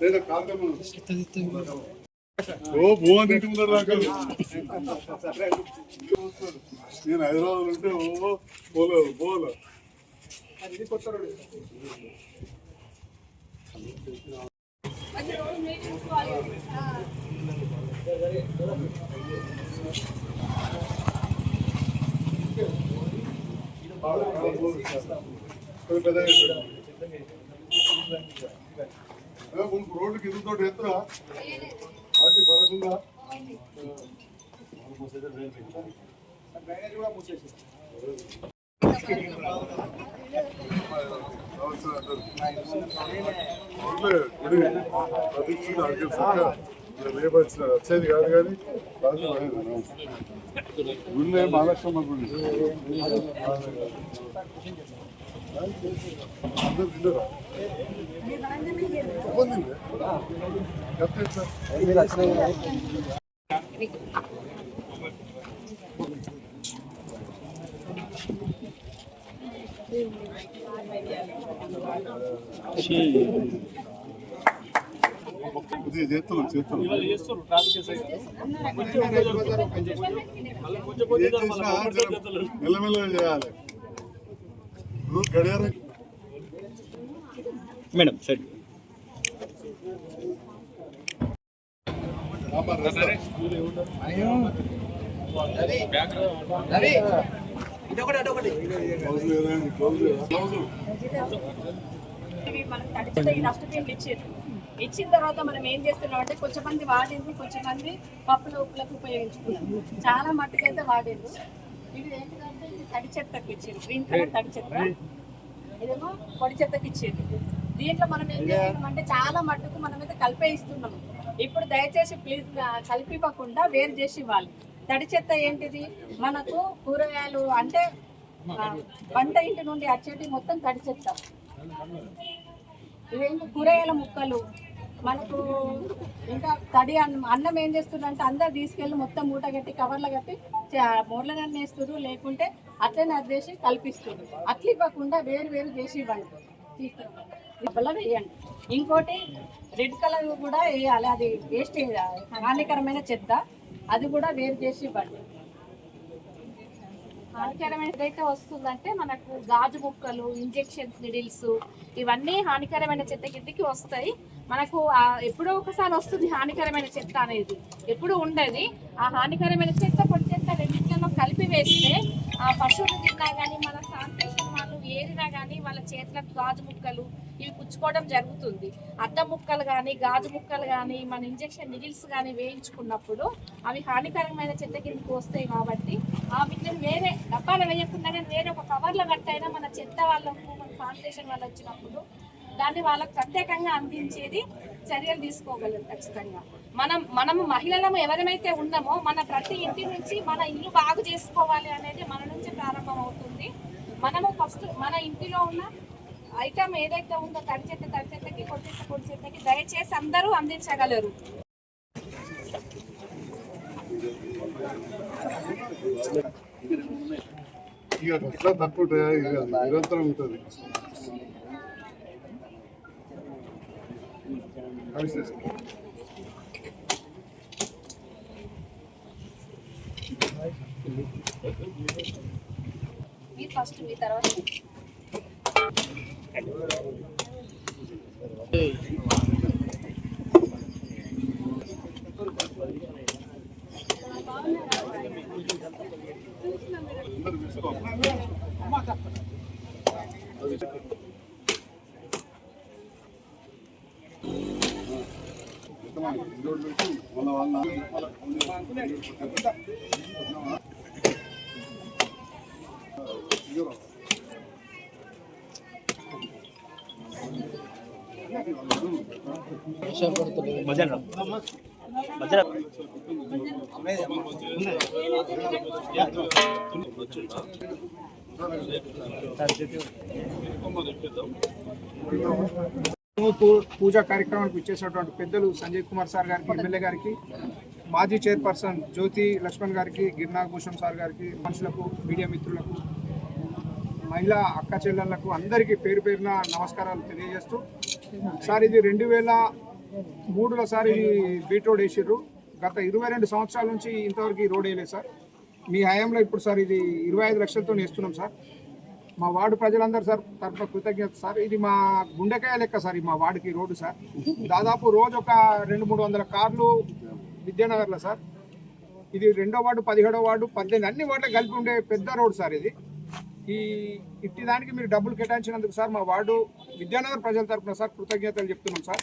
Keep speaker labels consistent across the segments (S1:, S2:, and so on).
S1: లేదా కాకమ్మ ఓ భువన్ తింటున్నారు నాకు నేను హైదరాబాద్ ఉంటే ఓ పోలేదు పోలో పెద్ద రోడ్డుకి ఎదురుతో ఎత్తురా వాటి పడకుండా రేపు వచ్చిన వచ్చేది కాదు కానీ రాజు మహాలక్ష్మ గుడి అందరు తిన్నారా చేస్తున్నాం చేస్తున్నాం. మెల్లమెల్లగా చేయాలి గడియారం
S2: మేడం సైడ్
S1: క్లోజ్ లేదండి
S3: మనకు తడిచితే ఈ ఇచ్చారు. ఇచ్చిన తర్వాత మనం ఏం చేస్తున్నాం అంటే కొంచెం మంది వాడింది కొంచెం మంది పప్పుల ఉప్పులకు ఉపయోగించుకున్నారు. చాలా మట్టుకైతే వాడింది ఇది ఏంటంటే ఇది తడి చెత్తకి ఇచ్చారు. గ్రీన్ కలర్ తడి చెత్త. ఇదేమో పొడి చెత్తకి ఇచ్చేది దీంట్లో మనం ఏం చేస్తున్నామంటే చాలా మట్టుకు మనం అయితే కలిపే ఇస్తున్నాము. ఇప్పుడు దయచేసి ప్లీజ్ కలిపివ్వకుండా వేరు చేసి ఇవ్వాలి. తడి చెత్త ఏంటిది? మనకు కూరగాయలు అంటే పంట వంట ఇంటి నుండి వచ్చేటి మొత్తం తడి చెత్త. ఇవేంటి? కూరగాయల ముక్కలు. మనకు ఇంకా తడి అన్నం అన్నం ఏం చేస్తుందంటే అందరు తీసుకెళ్ళి మొత్తం మూట కట్టి కవర్లో కట్టి మూలనన్ను వేస్తున్నారు లేకుంటే అట్లనే అద్దేసి కల్పిస్తుంది అట్లా ఇవ్వకుండా వేరు వేరు చేసి ఇవ్వండి. తీసుకురా వేయండి. ఇంకోటి రెడ్ కలర్ కూడా వేయాలి. అది వేస్ట్ హానికరమైన చెత్త. అది కూడా వేరు చేసి ఇవ్వండి.
S4: హానికరమైన ఏదైతే వస్తుందంటే మనకు గాజు ముక్కలు ఇంజెక్షన్స్ నిడిల్స్ ఇవన్నీ హానికరమైన చెత్త కిందికి వస్తాయి. మనకు ఎప్పుడో ఒకసారి వస్తుంది హానికరమైన చెత్త అనేది. ఎప్పుడు ఉండదు. ఆ హానికరమైన చెత్త పొడి చెత్త రెండింటిలో కలిపి వేస్తే ఆ పశువులు తిన్నా కానీ మన శాంతి ఏరినా కానీ వాళ్ళ చేతులకు గాజు ముక్కలు ఇవి పుచ్చుకోవడం జరుగుతుంది. అద్దం ముక్కలు కానీ గాజు ముక్కలు కానీ మన ఇంజెక్షన్ నిడిల్స్ కానీ వేయించుకున్నప్పుడు అవి హానికరమైన చెత్త కిందకు వస్తాయి కాబట్టి ఆ వీటిని వేరే డబ్బాలు వేయకుండా కానీ వేరే ఒక కవర్లో కట్టైనా మన చెత్త వాళ్ళకు మన ఫౌండేషన్ వాళ్ళు వచ్చినప్పుడు దాన్ని వాళ్ళకు ప్రత్యేకంగా అందించేది చర్యలు తీసుకోగలరు ఖచ్చితంగా. మనం మనము మహిళలము ఎవరిమైతే ఉన్నామో మన ప్రతి ఇంటి నుంచి మన ఇల్లు బాగు చేసుకోవాలి అనేది మన నుంచి ప్రారంభం అవుతుంది మనము ఫస్ట్ మన ఇంటిలో ఉన్న ఐటమ్ ఏదైతే ఉందో తడి చెత్త తడి చెత్తకి పొడి చెత్త పొడి చెత్తకి దయచేసి అందరూ అందించగలరు
S1: ఇక అట్లా తక్కువ నిరంతరం ఉంటుంది Thank you.
S4: మీ ఫస్ట్ మీ తర్వాత.
S1: వాళ్ళ
S5: వాళ్ళ పూజా కార్యక్రమానికి ఇచ్చేసినటువంటి పెద్దలు సంజయ్ కుమార్ సార్ గారికి ఎమ్మెల్యే గారికి మాజీ చైర్పర్సన్ జ్యోతి లక్ష్మణ్ గారికి గిరినాగభూషణ్ సార్ గారికి మనుషులకు మీడియా మిత్రులకు మహిళా అక్క చెల్లెళ్ళకు అందరికీ పేరు పేరున నమస్కారాలు తెలియజేస్తూ సార్ ఇది రెండు వేల మూడులో సార్ ఇది బీట్ రోడ్ వేసిర్రు. గత ఇరవై రెండు సంవత్సరాల నుంచి ఇంతవరకు ఈ రోడ్ వేయలేదు సార్. మీ హయాంలో ఇప్పుడు సార్ ఇది ఇరవై ఐదు లక్షలతో వేస్తున్నాం సార్. మా వార్డు ప్రజలందరూ సార్ తరఫున కృతజ్ఞత సార్. ఇది మా గుండెకాయ లెక్క సార్ ఈ మా వార్డుకి రోడ్డు సార్. దాదాపు రోజు ఒక రెండు మూడు వందల కార్లు విద్యానగర్లో సార్. ఇది రెండో వార్డు పదిహేడో వార్డు పద్దెనిమిది అన్ని వార్డులు కలిపి ఉండే పెద్ద రోడ్ సార్ ఇది. ఈ ఇట్టి దానికి మీరు డబ్బులు కేటాయించినందుకు సార్ మా వార్డు విద్యానగర్ ప్రజల తరఫున సార్ కృతజ్ఞతలు చెప్తున్నాం సార్.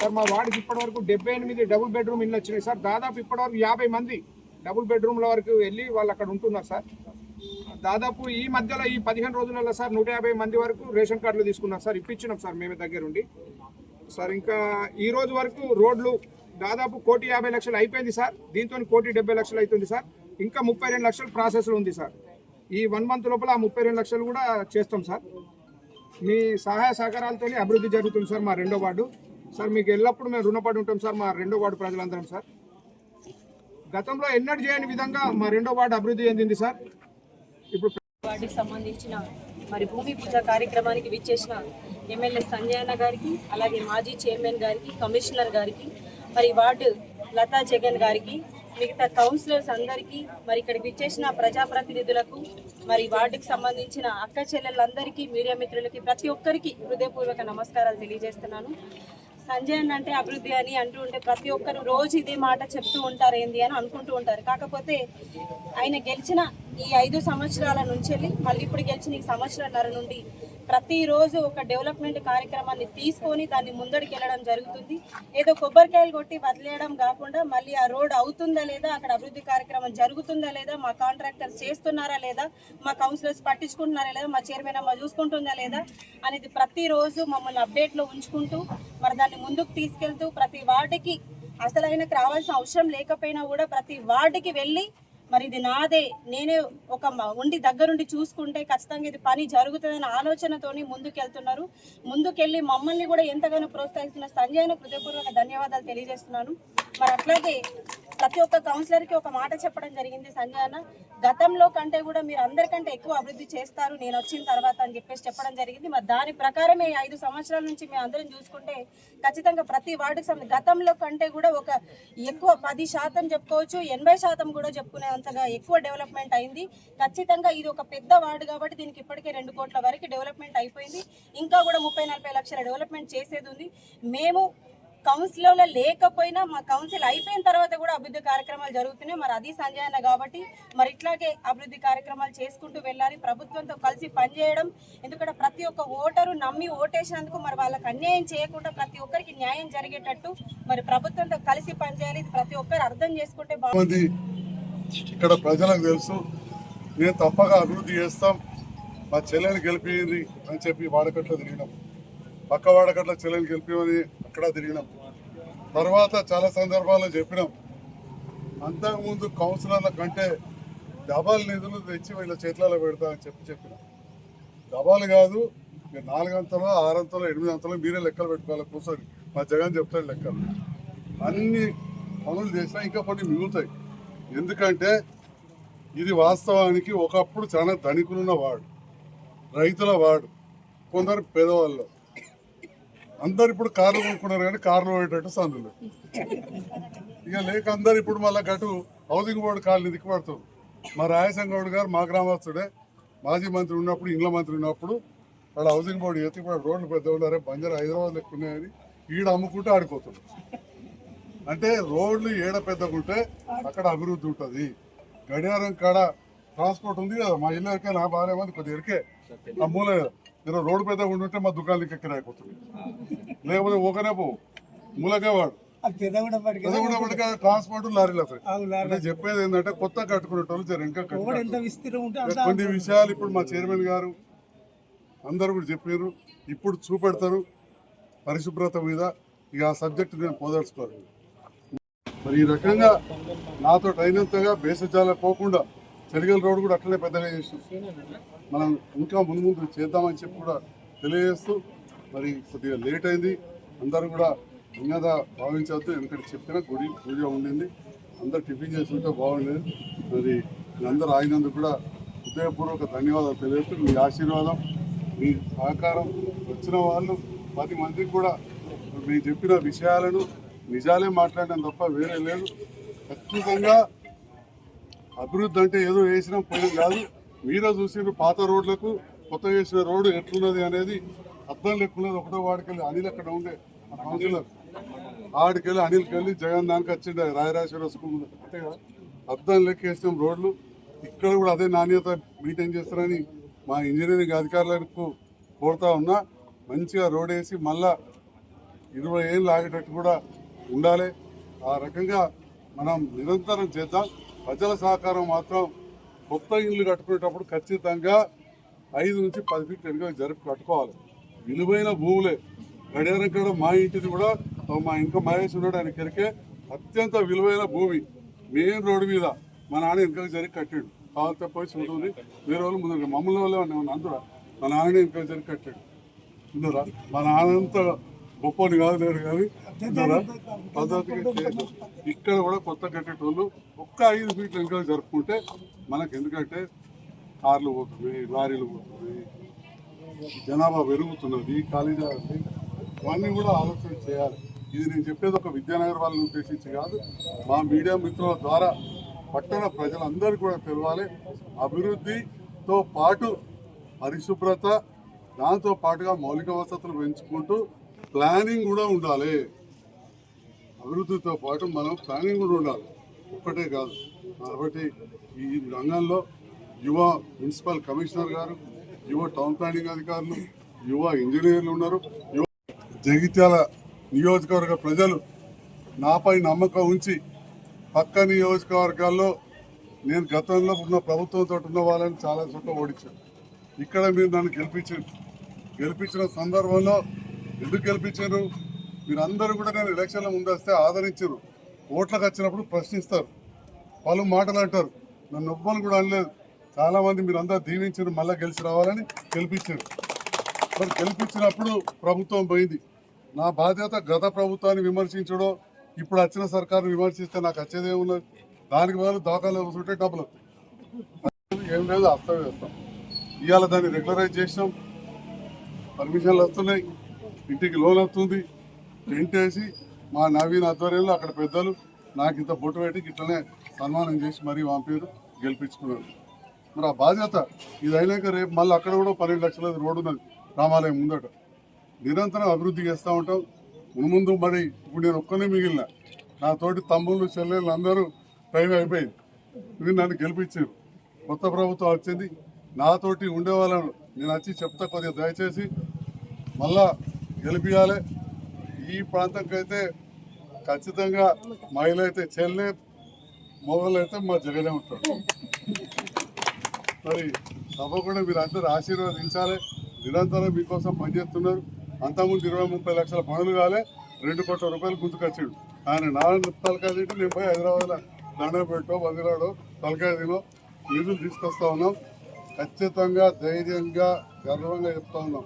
S5: సార్ మా వార్డుకి ఇప్పటివరకు డెబ్బై ఎనిమిది డబుల్ బెడ్రూమ్ ఇల్లు వచ్చినాయి సార్. దాదాపు ఇప్పటివరకు యాభై మంది డబుల్ బెడ్రూమ్ల వరకు వెళ్ళి వాళ్ళు అక్కడ ఉంటున్నారు సార్. దాదాపు ఈ మధ్యలో ఈ పదిహేను రోజులలో సార్ నూట యాభై మంది వరకు రేషన్ కార్డులు తీసుకున్నారు సార్. ఇప్పించినాం సార్ మేమే దగ్గరుండి. సార్ ఇంకా ఈ రోజు వరకు రోడ్లు దాదాపు కోటి యాభై లక్షలు అయిపోయింది సార్. దీంతో కోటి డెబ్బై లక్షలు అవుతుంది సార్. ఇంకా ముప్పై రెండు లక్షలు ప్రాసెస్లో ఉంది సార్. ఈ వన్ మంత్ లోపల ఆ ముప్పై రెండు లక్షలు కూడా చేస్తాం సార్. మీ సహాయ సహకారాలతో అభివృద్ధి జరుగుతుంది సార్ మా రెండో వార్డు. సార్ మీకు ఎల్లప్పుడూ మేము రుణపడి ఉంటాం సార్ మా రెండో వార్డు ప్రజలందరం సార్. గతంలో ఎన్నడూ చేయని విధంగా మా రెండో వార్డు అభివృద్ధి చెందింది సార్. ఇప్పుడు
S3: వాటికి సంబంధించిన మరి భూమి పూజ కార్యక్రమానికి విచ్చేసిన ఎమ్మెల్యే సంజయ్ అన్న గారికి అలాగే మాజీ చైర్మన్ గారికి కమిషనర్ గారికి మరి వార్డు లతా జగన్ గారికి మిగతా కౌన్సిలర్స్ అందరికీ మరి ఇక్కడికి ఇచ్చేసిన ప్రజాప్రతినిధులకు మరి వార్డుకి సంబంధించిన అక్క చెల్లెళ్ళందరికీ మీడియా మిత్రులకి ప్రతి ఒక్కరికి హృదయపూర్వక నమస్కారాలు తెలియజేస్తున్నాను. సంజయ్ అన్న అంటే అభివృద్ధి అని అంటూ ఉంటే ప్రతి ఒక్కరు రోజు ఇదే మాట చెప్తూ ఉంటారు ఏంది అని అనుకుంటూ ఉంటారు. కాకపోతే ఆయన గెలిచిన ఈ ఐదు సంవత్సరాల నుంచి వెళ్ళి మళ్ళీ ఇప్పుడు గెలిచిన ఈ సంవత్సరాల నుండి ప్రతిరోజు ఒక డెవలప్మెంట్ కార్యక్రమాన్ని తీసుకొని దాన్ని ముందడికి వెళ్ళడం జరుగుతుంది. ఏదో కొబ్బరికాయలు కొట్టి వదిలేయడం కాకుండా మళ్ళీ ఆ రోడ్ అవుతుందా లేదా అక్కడ అభివృద్ధి కార్యక్రమం జరుగుతుందా లేదా మా కాంట్రాక్టర్స్ చేస్తున్నారా లేదా మా కౌన్సిలర్స్ పట్టించుకుంటున్నారా లేదా మా చైర్మన్ అమ్మ చూసుకుంటుందా లేదా అనేది ప్రతిరోజు మమ్మల్ని అప్డేట్లో ఉంచుకుంటూ మరి దాన్ని ముందుకు తీసుకెళ్తూ ప్రతి వార్డుకి అసలు ఆయనకు రావాల్సిన అవసరం లేకపోయినా కూడా ప్రతి వార్డుకి వెళ్ళి మరి ఇది నాదే. నేనే ఒక ఉండి దగ్గరుండి చూసుకుంటే ఖచ్చితంగా ఇది పని జరుగుతుందనే ఆలోచనతోని ముందుకెళ్తున్నారు. ముందుకెళ్ళి మమ్మల్ని కూడా ఎంతగానో ప్రోత్సహిస్తున్న సంజయ్ను హృదయపూర్వక ధన్యవాదాలు తెలియజేస్తున్నాను. మరి అట్లాగే ప్రతి ఒక్క కౌన్సిలర్కి ఒక మాట చెప్పడం జరిగింది సంజయ్ అన్న గతంలో కంటే కూడా మీరు అందరికంటే ఎక్కువ అభివృద్ధి చేస్తారు నేను వచ్చిన తర్వాత అని చెప్పేసి చెప్పడం జరిగింది. మరి దాని ప్రకారమే ఐదు సంవత్సరాల నుంచి మేము అందరం చూసుకుంటే ఖచ్చితంగా ప్రతి వార్డుకి సంబంధించి గతంలో కంటే కూడా ఒక ఎక్కువ పది శాతం చెప్పుకోవచ్చు ఎనభై శాతం కూడా చెప్పుకునేంతగా ఎక్కువ డెవలప్మెంట్ అయింది. ఖచ్చితంగా ఇది ఒక పెద్ద వార్డు కాబట్టి దీనికి ఇప్పటికే రెండు కోట్ల వరకు డెవలప్మెంట్ అయిపోయింది. ఇంకా కూడా ముప్పై నలభై లక్షల డెవలప్మెంట్ చేసేది ఉంది. మేము కౌన్సిల్లో లేకపోయినా మా కౌన్సిల్ అయిపోయిన తర్వాత కూడా అభివృద్ధి కార్యక్రమాలు జరుగుతున్నాయి. మరి అది సంజయ్ అన్న కాబట్టి మరి ఇట్లాగే అభివృద్ధి కార్యక్రమాలు చేసుకుంటూ వెళ్ళాలి. ప్రభుత్వంతో కలిసి పనిచేయడం ఎందుకంటే ప్రతి ఒక్క ఓటరు నమ్మి ఓటేసినందుకు మరి వాళ్ళకి అన్యాయం చేయకుండా ప్రతి ఒక్కరికి న్యాయం జరిగేటట్టు మరి ప్రభుత్వంతో కలిసి పనిచేయాలి. ఇది ప్రతి ఒక్కరు అర్థం చేసుకుంటే
S1: బాగుంది ఇక్కడ ప్రజలకు తెలుసు నేను తప్పగా అభివృద్ధి చేస్తాం మా చెల్లెని గెలిపింది అని చెప్పి వాడకట్లో తిరిగినాం. పక్క వాడకట్ల చెల్లెని గెలిపిమని అక్కడ తిరిగినాం. తర్వాత చాలా సందర్భాల్లో చెప్పినాం. అంతకుముందు కౌన్సిలర్ల కంటే డబాల్ నిధులు తెచ్చి వీళ్ళ చేతులలో పెడతా అని చెప్పి చెప్పినాం. డబాలు కాదు మీరు నాలుగంతలో ఆరంతలో ఎనిమిదంతలో మీరే లెక్కలు పెట్టుకోవాలి కూర్చొని. మా జగన్ చెప్తాడు లెక్కలు. అన్ని పనులు చేసినా ఇంకా కొన్ని మిగులుతాయి. ఎందుకంటే ఇది వాస్తవానికి ఒకప్పుడు చాలా ధనికులున్న వాడు రైతుల వాడు కొందరు పేదవాళ్ళు. అందరు ఇప్పుడు కార్లు కొనుక్కున్నారు కానీ కార్లు పోయేటట్టు సందులు. ఇక లేక అందరు ఇప్పుడు మళ్ళీ గటు హౌసింగ్ బోర్డు కాలనీ దిక్కుపడుతుంది మా రాయసం గౌడ్ గారు మా గ్రామస్తుడే మాజీ మంత్రి ఉన్నప్పుడు ఇండ్ల మంత్రి ఉన్నప్పుడు వాడు హౌసింగ్ బోర్డు ఎత్తి రోడ్లు పెద్ద ఉన్నారే బంజారా హైదరాబాద్ లెక్కున్నాయని ఈడ అమ్ముకుంటే ఆడిపోతుంది అంటే రోడ్లు ఏడ పెద్దకుంటే అక్కడ అభివృద్ధి ఉంటుంది. గడియారం కాడ ట్రాన్స్పోర్ట్ ఉంది కదా మా ఇల్లు ఎరికే నా భార్య మంది కొద్దిగా ఎరికే. ఆ మూల మీరు రోడ్డు పెద్దగా ఉంటుంటే మా దుకాణాలు ఎక్కడ అయిపోతుంది లేకపోతే ఒకనే పో మూలకే వాడు. ట్రాన్స్పోర్ట్ లారీలు చెప్పేది ఏంటంటే కొత్త కట్టుకునేటోళ్ళు ఇంకా. కొన్ని విషయాలు ఇప్పుడు మా చైర్మన్ గారు అందరూ కూడా చెప్పారు ఇప్పుడు చూపెడతారు పరిశుభ్రత మీద. ఇక ఆ సబ్జెక్ట్ నేను పోదలుచుకోరు మరి ఈ రకంగా నాతో అయినంతగా బేసజాల పోకుండా చెరిగల రోడ్ కూడా అట్లనే పెద్దగా చేసి మనం ఇంకా ముందు ముందు చేద్దామని చెప్పి కూడా తెలియజేస్తూ మరి కొద్దిగా లేట్ అయింది. అందరూ కూడా ఉన్నదా భావించవద్దు. ఎందుకంటే చెప్పిన గుడి పూజ ఉండింది. అందరు టిఫిన్ చేస్తుంటే బాగుండేది. మరి అందరూ ఆగినందుకు కూడా హృదయపూర్వక ధన్యవాదాలు తెలియజేస్తూ మీ ఆశీర్వాదం మీ సహకారం వచ్చిన వాళ్ళు పది మందికి కూడా మీరు చెప్పిన విషయాలను నిజాలే మాట్లాడడం తప్ప వేరే లేదు. ఖచ్చితంగా అభివృద్ధి అంటే ఏదో వేసినా పోయిన కాదు. మీరే చూసిన పాత రోడ్లకు కొత్త చేసిన రోడ్డు ఎట్లున్నది అనేది అర్థం లెక్కున్నది ఒకటో వాడికెళ్ళి అనిల్ అక్కడ ఉండే కౌన్సిలర్. ఆడికెళ్ళి అనిల్కి వెళ్ళి జగన్ దానికి వచ్చిండే రాయరాశ్వర స్కూల్. అంతే కదా? అర్థం లెక్క వేసినాం రోడ్లు. ఇక్కడ కూడా అదే నాణ్యత మెయింటైన్ చేస్తారని మా ఇంజనీరింగ్ అధికారులకు కోరుతా ఉన్నా మంచిగా రోడ్ వేసి మళ్ళా ఇరవై ఏళ్ళు ఆగేటట్టు కూడా ఉండాలి. ఆ రకంగా మనం నిరంతరం చేద్దాం. ప్రజల సహకారం మాత్రం కొత్త ఇల్లు కట్టుకునేటప్పుడు ఖచ్చితంగా ఐదు నుంచి పది ఫీట్ వెనుక జరిపి కట్టుకోవాలి. విలువైన భూములే. గడియారం కాడ మా ఇంటిది కూడా మా ఇంకా మహేష్ ఉన్నాడు ఆయన కెరికే అత్యంత విలువైన భూమి. మెయిన్ రోడ్డు మీద మా నాన్న వెనుక జరిగి కట్టాడు. కావాలంటే పోయి చూడండి వేరే వాళ్ళు ముందు మమ్మల్ని వాళ్ళే అందరూ? మా నాన్న వెనుక జరిగి కట్టాడు. ఉన్నారా మా నాన్నంత గొప్పని కాదు లేడు కానీ పద్ధతిగా ఇక్కడ కూడా కొత్త కట్టేటోళ్ళు ఒక్క ఐదు ఫీట్లు ఇంకా జరుపుకుంటే మనకు ఎందుకంటే కార్లు పోతున్నాయి లారీలు పోతున్నాయి జనాభా పెరుగుతున్నది ఖాళీ ఇవన్నీ కూడా ఆలోచన చేయాలి. ఇది నేను చెప్పేది ఒక విద్యానగర్ వాళ్ళని ఉద్దేశించి కాదు. మా మీడియా మిత్రుల ద్వారా పట్టణ ప్రజలందరికీ కూడా తెలవాలి. అభివృద్ధితో పాటు పరిశుభ్రత దాంతో పాటుగా మౌలిక వసతులు పెంచుకుంటూ ప్లానింగ్ కూడా ఉండాలి. అభివృద్ధితో పాటు మనం ప్లానింగ్ కూడా ఉండాలి. ఒక్కటే కాదు. కాబట్టి ఈ రంగంలో యువ మున్సిపల్ కమిషనర్ గారు యువ టౌన్ ప్లానింగ్ అధికారులు యువ ఇంజనీర్లు ఉన్నారు. యువ జగిత్యాల నియోజకవర్గ ప్రజలు నాపై నమ్మకం ఉంచి పక్క నియోజకవర్గాల్లో నేను గతంలో ఉన్న ప్రభుత్వంతో ఉన్న వాళ్ళని చాలా చోట్ల ఓడించాను. ఇక్కడ మీరు నన్ను గెలిపించారు గెలిపించిన సందర్భంలో ఎందుకు గెలిపించారు మీరందరూ కూడా నేను ఎలక్షన్ల ముందు వస్తే ఆదరించారు. ఓట్లకు వచ్చినప్పుడు ప్రశ్నిస్తారు. వాళ్ళు మాటలు అంటారు. నన్ను ఎవ్వరు కూడా అనలేదు. చాలామంది మీరు అందరూ దీవించారు మళ్ళీ గెలిచి రావాలని గెలిపించారు. మరి గెలిపించినప్పుడు ప్రభుత్వం పోయింది. నా బాధ్యత గత ప్రభుత్వాన్ని విమర్శించడం ఇప్పుడు వచ్చిన సర్కారు విమర్శిస్తే నాకు వచ్చేది ఏమున్నది? దానికి బదులు దాఖలు కూర్చుంటే డబ్బులు. ఏం లేదు అర్థం చేస్తాం. ఇవాళ దాన్ని రెగ్యులరైజ్ చేసినాం. పర్మిషన్లు వస్తున్నాయి. ఇంటికి లోన్ వస్తుంది. టెంట్ వేసి మా నవీన్ ఆధ్వర్యంలో అక్కడ పెద్దలు నాకు ఇంత బొట్టు పెట్టి ఇట్లనే సన్మానం చేసి మరీ పేరు గెలిపించుకున్నారు. మరి ఆ బాధ్యత ఇది అయినాక రేపు మళ్ళీ అక్కడ కూడా పన్నెండు లక్షల రోడ్డు ఉన్నది రామాలయం ముందట. నిరంతరం అభివృద్ధి చేస్తూ ఉంటాం. ముందు మరి ఇప్పుడు నేను ఒక్కనే మిగిలిన. నా తోటి తమ్ముళ్ళు చెల్లెళ్ళు అందరూ టైం అయిపోయింది. ఇది నన్ను గెలిపించారు. కొత్త ప్రభుత్వం వచ్చింది. నాతోటి ఉండే వాళ్ళను నేను వచ్చి చెప్తా కొద్దిగా దయచేసి మళ్ళా గెలిపియాలి. ఈ ప్రాంతంకి అయితే ఖచ్చితంగా మహిళ అయితే చెల్లె మొగలు అయితే మా జగనే ఉంటాడు. మరి తప్పకుండా మీరు అందరూ ఆశీర్వదించాలి. నిరంతరం మీకోసం పనిచేస్తున్నారు అంతకుముందు ఇరవై ముప్పై లక్షల పనులు కాలే రెండు కోట్ల రూపాయలు గుంతుకొచ్చాడు ఆయన నాలుగు తలకాయ తింటే నేను పోయి హైదరాబాద్లో దండం పెట్టో వదిలాడో తలకాయ తినో నిధులు తీసుకొస్తా ఉన్నాం. ఖచ్చితంగా ధైర్యంగా గర్వంగా చెప్తా ఉన్నాం.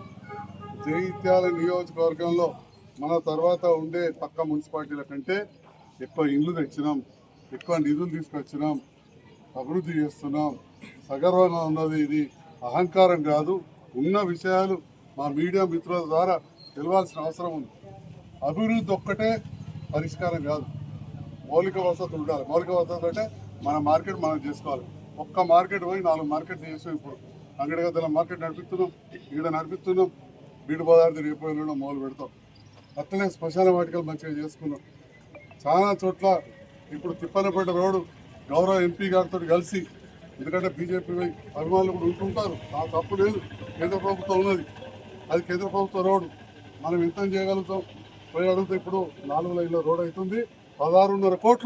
S1: జైత్యాల నియోజకవర్గంలో మన తర్వాత ఉండే పక్క మున్సిపాలిటీల కంటే ఎక్కువ ఇండ్లు తెచ్చినాం ఎక్కువ నిధులు తీసుకొచ్చినాం అభివృద్ధి చేస్తున్నాం. సగర్వంగా ఉన్నది ఇది అహంకారం కాదు. ఉన్న విషయాలు మా మీడియా మిత్రుల ద్వారా తెలవాల్సిన అవసరం ఉంది. అభివృద్ధి ఒక్కటే పరిష్కారం కాదు. మౌలిక వసతులు ఉండాలి. మౌలిక వసతులు అంటే మన మార్కెట్ మనం చేసుకోవాలి. ఒక్క మార్కెట్ పోయి నాలుగు మార్కెట్ చేసాం ఇప్పుడు. అంగడిగద్దల మార్కెట్ నడిపిస్తున్నాం ఈడ నడిపిస్తున్నాం. బీడు పదార్థం రేపు మొదలు పెడతాం. అట్లనే శ్మశాన వాటికలు మంచిగా చేసుకున్నాం. చాలా చోట్ల ఇప్పుడు తిప్పనపేట రోడ్డు గౌరవ ఎంపీ గారితో కలిసి ఎందుకంటే బీజేపీ అభిమానులు కూడా ఉంటుంటారు. ఆ తప్పు లేదు. కేంద్ర ప్రభుత్వం ఉన్నది. అది కేంద్ర ప్రభుత్వ రోడ్డు. మనం ఎంత చేయగలుగుతాం? పోయి అడిగితే ఇప్పుడు నాలుగు లైన్ల రోడ్ అవుతుంది. పదహారున్నర కోట్లు